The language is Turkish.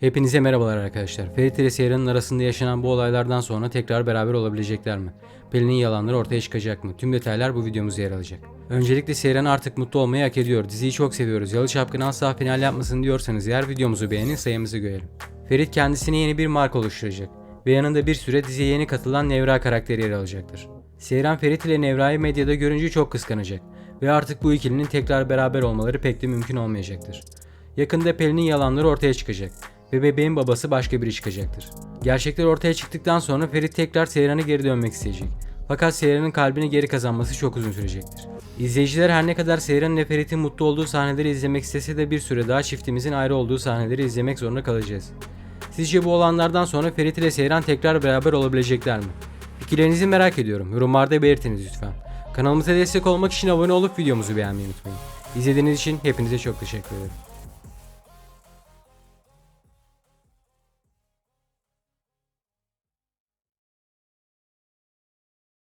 Hepinize merhabalar arkadaşlar. Ferit ile Seyran'ın arasında yaşanan bu olaylardan sonra tekrar beraber olabilecekler mi? Pelin'in yalanları ortaya çıkacak mı? Tüm detaylar bu videomuzda yer alacak. Öncelikle Seyran artık mutlu olmayı hak ediyor. Diziyi çok seviyoruz. Yalı Çapkın asla final yapmasın diyorsanız eğer videomuzu beğenin sayımızı görelim. Ferit kendisine yeni bir marka oluşturacak. Ve yanında bir süre diziye yeni katılan Nevra karakteri yer alacaktır. Seyran Ferit ile Nevra'yı medyada görünce çok kıskanacak. Ve artık bu ikilinin tekrar beraber olmaları pek de mümkün olmayacaktır. Yakında Pelin'in yalanları ortaya çıkacak ve bebeğin babası başka biri çıkacaktır. Gerçekler ortaya çıktıktan sonra Ferit tekrar Seyran'a geri dönmek isteyecek. Fakat Seyran'ın kalbini geri kazanması çok uzun sürecektir. İzleyiciler her ne kadar Seyran ile Ferit'in mutlu olduğu sahneleri izlemek istese de bir süre daha çiftimizin ayrı olduğu sahneleri izlemek zorunda kalacağız. Sizce bu olanlardan sonra Ferit ile Seyran tekrar beraber olabilecekler mi? Fikirlerinizi merak ediyorum. Yorumlarda belirtiniz lütfen. Kanalımıza destek olmak için abone olup videomuzu beğenmeyi unutmayın. İzlediğiniz için hepinize çok teşekkür ederim.